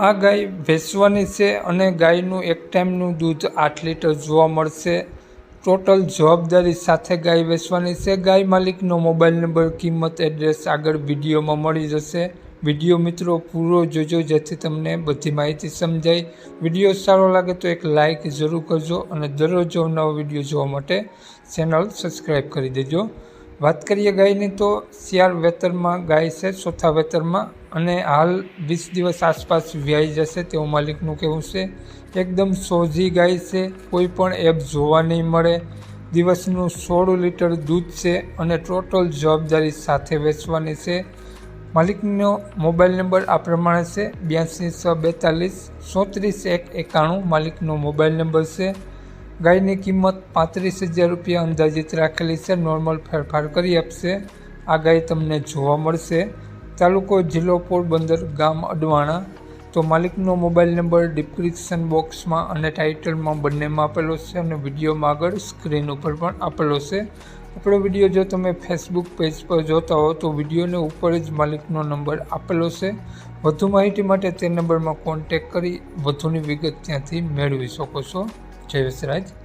આ ગાય વેચવાની છે અને ગાયનું એક ટાઈમનું દૂધ આઠ લીટર જોવા મળશે. ટોટલ જવાબદારી સાથે ગાય વેચવાની છે. ગાય માલિકનો મોબાઈલ નંબર, કિંમત, એડ્રેસ આગળ વિડીયોમાં મળી જશે. વીડિયો મિત્રો, પૂરો જોજો જેથી તમને બધી માહિતી સમજાય. વીડિયો સારો લાગે તો એક લાઇક જરૂર કરજો અને દરરોજ નવો વીડિયો જોવા માટે ચેનલ સબસ્ક્રાઈબ કરી દેજો. વાત કરીએ ગાયની તો શિયાળ વેતરમાં ગાય છે, ચોથા વેતરમાં અને હાલ વીસ દિવસ આસપાસ વ્યાઈ જશે તેવું માલિકનું કહેવું છે. એકદમ સોજી ગાય છે, કોઈ પણ એપ જોવા નહીં મળે. દિવસનું સોળ લીટર દૂધ છે અને ટોટલ જવાબદારી સાથે વેચવાની છે. માલિકનો મોબાઈલ નંબર આ પ્રમાણે છે, બ્યાસી છ બેતાલીસ, ચોત્રીસ એક એકાણું માલિકનો મોબાઈલ નંબર છે. ગાયની કિંમત પાંત્રીસ હજાર રૂપિયા અંદાજિત રાખેલી છે. નોર્મલ ફેરફાર કરી આપશે. આ ગાય તમને જોવા મળશે. તાલુકો જિલ્લો પોરબંદર, ગામ અડવાણા. તો માલિકનો મોબાઈલ નંબર ડિસ્ક્રિપ્શન બોક્સમાં અને ટાઇટલમાં બંનેમાં આપેલો છે અને વિડીયોમાં આગળ સ્ક્રીન ઉપર પણ આપેલો છે. આપણો વીડિયો જો તમે ફેસબુક પેજ પર જોતા હો તો વિડીયોને ઉપર જ માલિકનો નંબર આપેલો છે. વધુ માહિતી માટે તે નંબરમાં કોન્ટેક કરી વધુની વિગત ત્યાંથી મેળવી શકો છો. çevresi right.